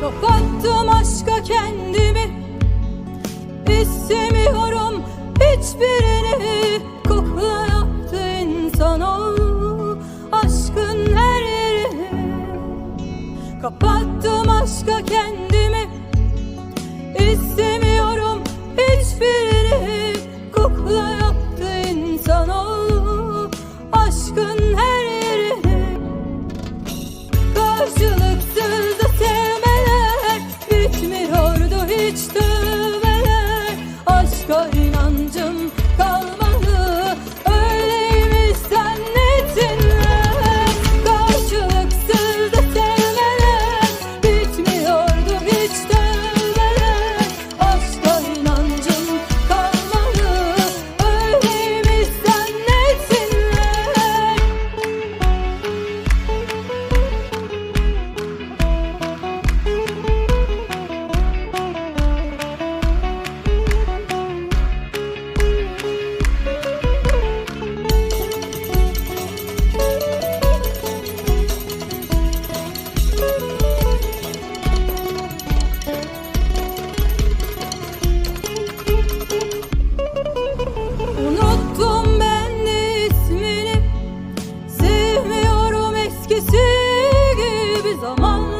Kapattım aşka kendimi. İstemiyorum hiçbirini. Kokla yaptı insan o Aşkın her yeri. Kapattım aşka kendimi hiçbirini Kokla yaptı insan o Aşkın zaman